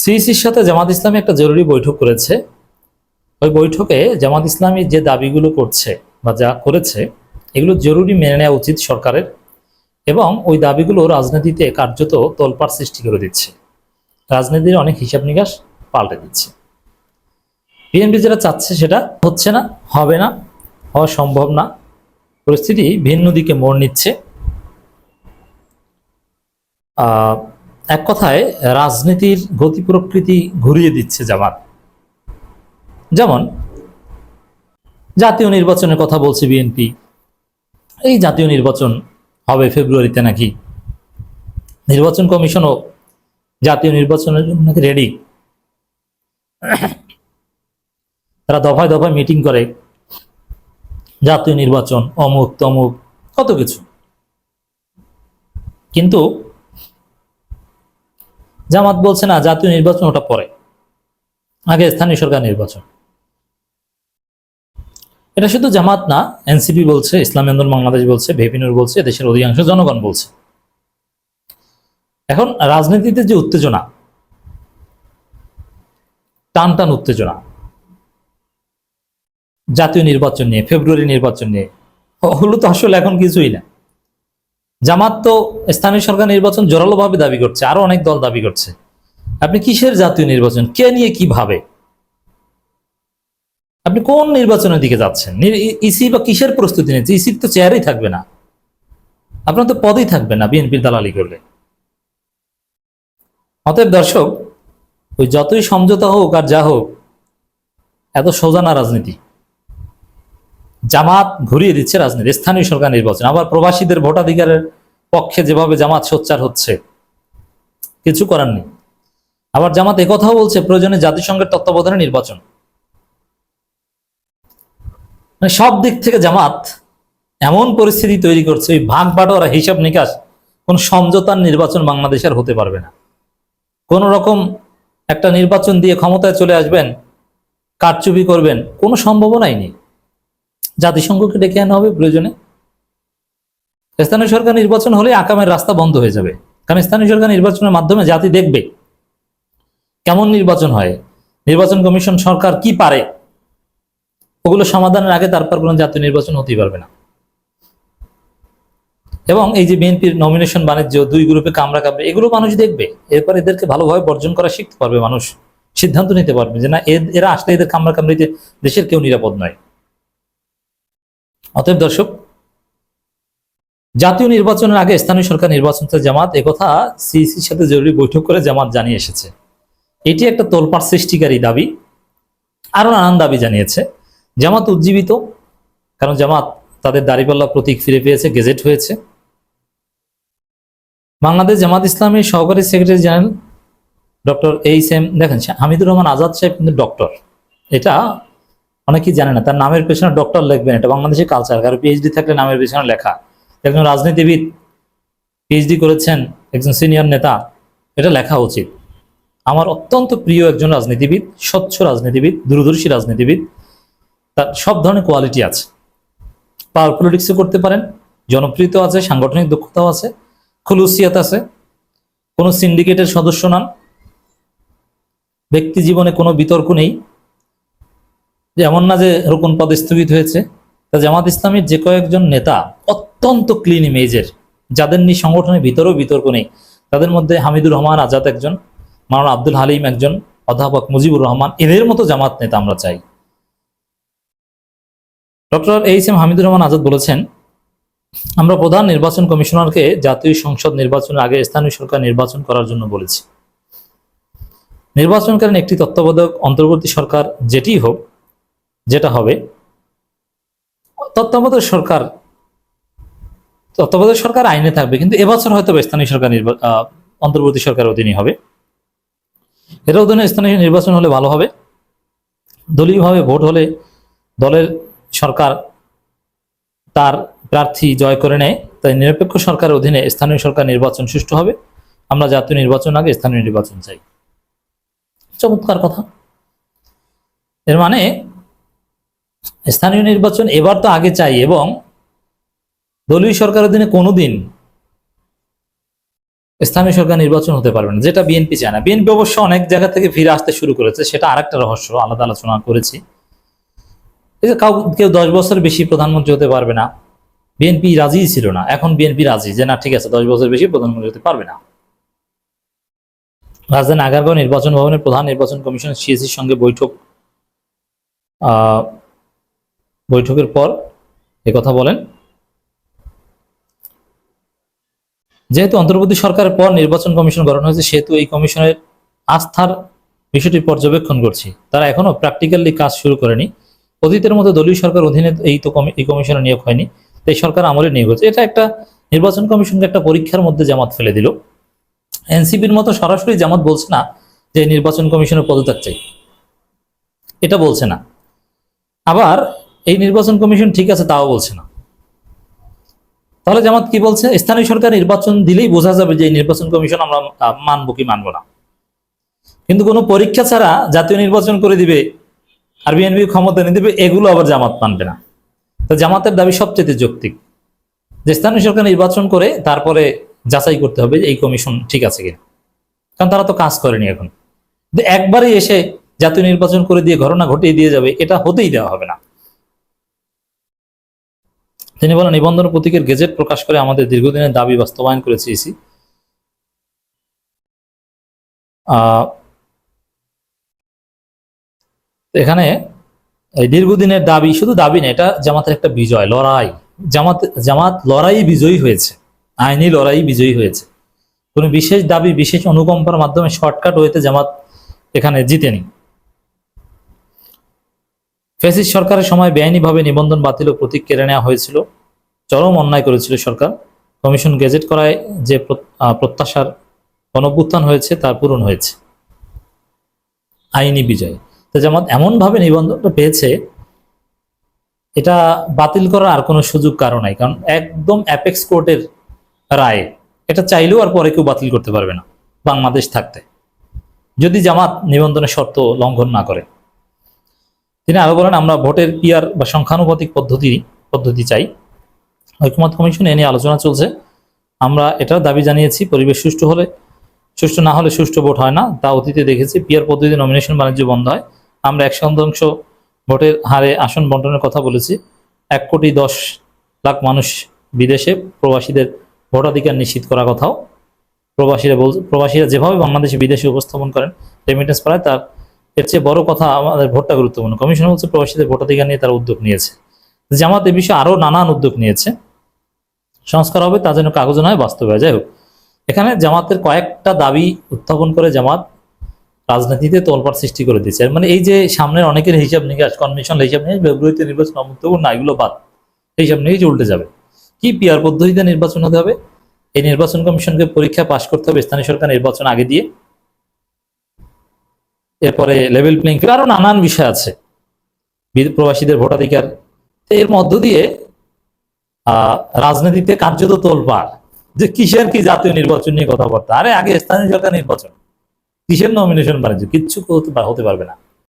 সিইসির সাথে জামাত ইসলামী একটা জরুরি বৈঠক করেছে। ওই বৈঠকে জামাত ইসলামী যে দাবিগুলো করছে বা যা করেছে, এগুলো জরুরি মেনে নেওয়া উচিত সরকারের এবং ওই দাবিগুলো রাজনীতিতে কার্যত তোলপাড় সৃষ্টি করে দিচ্ছে। রাজনীতির অনেক হিসাব নিকাশ পাল্টে দিচ্ছে। বিএনপি যেটা চাচ্ছে সেটা হচ্ছে না, হবে না, হওয়া সম্ভব না। পরিস্থিতি ভিন্ন দিকে মোড় নিচ্ছে। এক কথায়, রাজনীতির গতি প্রকৃতি ঘুরিয়ে দিচ্ছে জামাত। যেমন, জাতীয় নির্বাচনের কথা বলছে বিএনপি। এই জাতীয় নির্বাচন হবে ফেব্রুয়ারিতে নাকি? নির্বাচন কমিশনও জাতীয় নির্বাচনের জন্য নাকি রেডি তারা দফায় দফায় মিটিং করে। জাতীয় নির্বাচন, অমুক তমুক, কত কিছু। কিন্তু জামাত বলছে, না, জাতীয় নির্বাচন ওটা পরে। আগে স্থানীয় সরকার নির্বাচন। এটা শুধু জামাত না, এনসিপি বলছে, ইসলামী আন্দোলন বাংলাদেশ বলছে, ভেপিনুর বলছে দেশের অধিকাংশ জনগণ বলছে। এখন রাজনীতিতে যে উত্তেজনা, টান টান উত্তেজনা, জাতীয় নির্বাচন নিয়ে, ফেব্রুয়ারি নির্বাচন নিয়ে ওগুলো তো আসলে এখন কিছুই না। জামাত তো স্থানীয় সরকার নির্বাচন জোরালোভাবে দাবি করছে, আরও অনেক দল দাবি করছে। আপনি কিসের জাতীয় নির্বাচন? কে নিয়ে কি ভাবে? আপনি কোন নির্বাচনের দিকে যাচ্ছেন? ইসি বা কিসের প্রস্তুতি নিচ্ছে? ইসির তো চেয়ারেই থাকবে না। আপনার তো পদেই থাকবে না বিএনপির দালালি করলে। অতএব দর্শক, ওই যতই সমঝোতা হোক আর যা হোক, এত সোজা না রাজনীতি। জামাত ঘুরিয়ে দিচ্ছে রাজনীতি, স্থানীয় সরকার নির্বাচন। আবার প্রবাসীদের ভোটাধিকারের পক্ষে যেভাবে জামাত সোচ্চার হচ্ছে, কিছু করার নেই। আবার জামাত একথাও বলছে, প্রয়োজনে জাতিসংঘের তত্ত্বাবধানে নির্বাচন। মানে সব দিক থেকে জামাত এমন পরিস্থিতি তৈরি করছে, ওই ভাগ বাটোয়ারা হিসাব নিকাশ, কোন সমঝোতার নির্বাচন বাংলাদেশের হতে পারবে না। কোন রকম একটা নির্বাচন দিয়ে ক্ষমতায় চলে আসবেন, কারচুপি করবেন, কোনো সম্ভাবনাই নেই। জাতিসংঘকে ডেকে আনা হবে প্রয়োজনে। স্থানীয় সরকার নির্বাচন হলে আকামের রাস্তা বন্ধ হয়ে যাবে। কারণ স্থানীয় সরকার নির্বাচনের মাধ্যমে জাতি দেখবে কেমন নির্বাচন হয়। নির্বাচন কমিশন, সরকার কি পারে? ওগুলো সমাধানের আগে তারপর কোনো জাতীয় নির্বাচন হতেই পারবে না। এবং এই যে বিএনপির নমিনেশন বাণিজ্য, দুই গ্রুপে কামড়া কামড়ে, এগুলো মানুষ দেখবে। এরপর এদেরকে ভালোভাবে বর্জন করা শিখতে পারবে মানুষ। সিদ্ধান্ত নিতে পারবে যে না এরা আসলে এদের কামড়া কামড়িতে দেশের কেউ নিরাপদ নয়। অতএব দর্শক, জাতীয় নির্বাচনের আগে স্থানীয় সরকার নির্বাচন চায় জামাত একথা সিইসির সাথে জরুরি বৈঠক করে জামাত জানিয়ে এসেছে। এটি একটা তোলপাড় সৃষ্টিকারী দাবি আরও নানান দাবি জানিয়েছে। জামাত উজ্জীবিত, কারণ জামাত তাদের দাড়িপাল্লা প্রতীক ফিরে পেয়েছে, গেজেট হয়েছে। বাংলাদেশ জামাত ইসলামের সহকারী secretary general doctor H M, দেখেন হামিদুর রহমান আজাদ সাহেব কিন্তু ডক্টর। এটা অনেকেই জানে না, তার নামের পেছনে ডক্টর লিখবেন, এটা বাংলাদেশের কালচার কারও পিএইচডি থাকলে নামের পেছনে লেখা। একজন রাজনীতিবিদ পিএইচডি করেছেন, একজন সিনিয়র নেতা, এটা লেখা উচিত। আমার অত্যন্ত প্রিয় একজন রাজনীতিবিদ, স্বচ্ছ রাজনীতিবিদ, দূরদর্শী রাজনীতিবিদ, তার সব ধরনের কোয়ালিটি আছে। পাওয়ার পলিটিক্সও করতে পারেন, জনপ্রিয়তা আছে, সাংগঠনিক দক্ষতাও আছে, খুলুসিয়াত আছে, কোনো সিন্ডিকেটের সদস্য নন, ব্যক্তি জীবনে কোনো বিতর্ক নেই। যে এমন না যে রোপণ পদে স্থগিত হয়েছে, তা জামাত ইসলামের যে কয়েকজন নেতা অত্যন্ত ক্লিন ইমেজের যাদের নিয়ে সংগঠনের ভিতরেও বিতর্ক নেই, তাদের মধ্যে হামিদুর রহমান আজাদ একজন, মাওলানা আব্দুল হালিম একজন, অধ্যাপক মুজিবুর রহমান, এদের মতো জামাত নেতা আমরা চাই। Doctor H M Hamidur Rahman Azad বলেছেন, আমরা প্রধান নির্বাচন কমিশনারকে জাতীয় সংসদ নির্বাচনের আগে স্থানীয় সরকার নির্বাচন করার জন্য বলেছি। নির্বাচনকালীন একটি তত্ত্বাবধায়ক অন্তর্বর্তী সরকার যেটি হোক যেটা হবে, তত্ত্বাবধায়ক সরকার তত্ত্বাবধায়ক সরকার আইনে থাকবে, কিন্তু এবছর হয়তো স্থানীয় সরকার অন্তর্বর্তী সরকারের অধীনে হবে। এর অধীনে স্থানীয় নির্বাচন হলে ভালো হবে। দলীয়ভাবে ভোট হলে দলের সরকার তার প্রার্থী জয় করে নেয়, তাই নিরপেক্ষ সরকারের অধীনে স্থানীয় সরকার নির্বাচন সুষ্ঠু হবে। আমরা জাতীয় নির্বাচন আগে স্থানীয় নির্বাচন চাই। চমৎকার কথা। এর মানে স্থানীয় নির্বাচন এবার তো আগে চাই এবং দলীয় সরকারের অধীনে কোনোদিন স্থানীয় সরকার নির্বাচন হতে পারবে না, যেটা বিএনপি চায় না। বিএনপি অবশ্য অনেক জায়গা থেকে ফিরে আসতে শুরু করেছে, সেটা আরেকটা রহস্য, আলাদা আলোচনা করেছি। এই যে কাউ, কেউ দশ বছর বেশি প্রধানমন্ত্রী হতে পারবে না, বিএনপি রাজিই ছিল না। এখন বিএনপি রাজি যে না, ঠিক আছে, দশ বছর বেশি প্রধানমন্ত্রী হতে পারবে না। রাজধানী আগারগাঁও নির্বাচন ভবনের প্রধান নির্বাচন কমিশন সিএসির সঙ্গে বৈঠক বৈঠকের পর কথা বলেন। যেহেতু অন্তর্বর্তী সরকারের পর নির্বাচন কমিশন গঠন হয়েছে, সেহেতু এই কমিশনের আস্থার বিষয়টি পর্যবেক্ষণ করছি। তারা এখনও প্র্যাকটিক্যালি কাজ শুরু করেনি। অতীতের মতো দলীয় সরকার অধীনে এই তো এই কমিশনে নিয়োগ হয়নি। তো এই সরকার আমলে নিয়োগ হয়েছে। এটা একটা নির্বাচন কমিশনকে একটা পরীক্ষার মধ্যে জামাত ফেলে দিল। এনসিপির মতো সরাসরি জামাত বলছে না যে নির্বাচন কমিশনের পদত্যাগ চাই। এটা বলছে না। আবার এই নির্বাচন কমিশন ঠিক আছে, তাও বলছে না। তাহলে জামাত কি বলছে? স্থানীয় সরকার নির্বাচন দিলেই বোঝা যাবে যে নির্বাচন কমিশন আমরা মানবো কি মানবো না। কিন্তু কোনো পরীক্ষা ছাড়া জাতীয় নির্বাচন করে দিবে, আর বিএনপি ক্ষমতা নিয়ে দিবে, এগুলো আবার জামাত মানবে না। তো জামাতের দাবি সবচেয়ে যৌক্তিক। যে স্থানীয় সরকার নির্বাচন করে তারপরে যাচাই করতে হবে এই কমিশন ঠিক আছে কিনা। কারণ তারা তো কাজ করেনি এখন। একবারই এসে জাতীয় নির্বাচন করে দিয়ে ঘটনা ঘটিয়ে দিয়ে যাবে, এটা হতেই দেওয়া হবে না। তিনি বলেন নিবন্ধন প্রতীকের গেজেট প্রকাশ করে আমাদের দীর্ঘদিনের দাবি বাস্তবায়ন ইসি আহ, এখানে এই দীর্ঘদিনের দাবি শুধু দাবি না এটা জামাতের একটা বিজয় লড়াই। জামাত জামাত লড়াই বিজয়ী হয়েছে আইনি লড়াই বিজয়ী হয়েছে। কোনো বিশেষ দাবি বিশেষ অনুকম্পার মাধ্যমে শর্টকাট হইতে জামাত এখানে জিতেনি। ফেসিস সরকারের সময় বেআইনিভাবে নিবন্ধন বাতিল ও প্রতীক কেড়ে নেওয়া হয়েছিল। চরম অন্যায় করেছিল সরকার। কমিশন গেজেট করায় যে প্র- প্রত্যাশার গণভ্যুত্থান হয়েছে তার পূরণ হয়েছে। আইনি বিজয়। তো জামাত এমনভাবে নিবন্ধনটা পেয়েছে, এটা বাতিল করার আর কোনো সুযোগ কারও নাই। কারণ একদম অ্যাপেক্স কোর্টের রায় এটা চাইলেও আর পরে কেউ বাতিল করতে পারবে না, বাংলাদেশ থাকতে। যদি জামাত নিবন্ধনের শর্ত লঙ্ঘন না করে। তিনি আরও বলেন, আমরা ভোটের পিয়ার বা সংখ্যানুপাতিক পদ্ধতি পদ্ধতি চাই। ঐক্যমত কমিশন এ নিয়ে আলোচনা চলছে। আমরা এটার দাবি জানিয়েছি, পরিবেশ সুষ্ঠু হলে, সুষ্ঠু না হলে সুষ্ঠু ভোট হয় না। তা অতীতে দেখেছি পিয়ার পদ্ধতি নমিনেশন বাণিজ্য বন্ধ হয়। আমরা এক শতাংশ ভোটের হারে আসন বন্টনের কথা বলেছি। এক কোটি দশ লাখ মানুষ বিদেশে প্রবাসীদের ভোটাধিকার নিশ্চিত করার কথাও প্রবাসীরা বল প্রবাসীরা যেভাবে বাংলাদেশে বিদেশে উপস্থাপন করেন রেমিটেন্স পায় তার এর চেয়ে বড় কথা আমাদের ভোটটা গুরুত্বপূর্ণ। কমিশন বলছে প্রবাসীদের ভোটাধিকার নিয়ে তারা উদ্যোগ নিয়েছে। জামাত এ বিষয়ে আরও নানান উদ্যোগ নিয়েছে। সংস্কার হবে তা যেন কাগজ নয়, বাস্তবে। যাই হোক, এখানে জামাতের কয়েকটা দাবি উত্থাপন করে জামাত রাজনীতিতে তোলপাড় সৃষ্টি করে দিয়েছে। মানে এই যে সামনের অনেকের হিসাব নিকাশ, কনভেনশন হিসাব নিকাশ, ফেব্রুয়ারিতে নির্বাচন অমুক্তপূর্ণ এগুলো বাদ। হিসাব নিকাশ উল্টে যাবে। কি পিয়ার পদ্ধতিতে নির্বাচন হতে হবে? এই নির্বাচন কমিশনকে পরীক্ষা পাশ করতে হবে, স্থানীয় সরকার নির্বাচন আগে দিয়ে। এরপরে লেভেল প্লেইং ফিল্ড আরও নানান বিষয় আছে। প্রবাসীদের ভোটাধিকার। এর মধ্য দিয়ে রাজনীতিতে কার্যত তোলপাড়। যে কিসের কি জাতীয় নির্বাচন নিয়ে কথা বলতে আরে আগে স্থানীয় সরকার নির্বাচন। কিসের নমিনেশন বাণিজ্য? কিচ্ছু হতে পারবে না।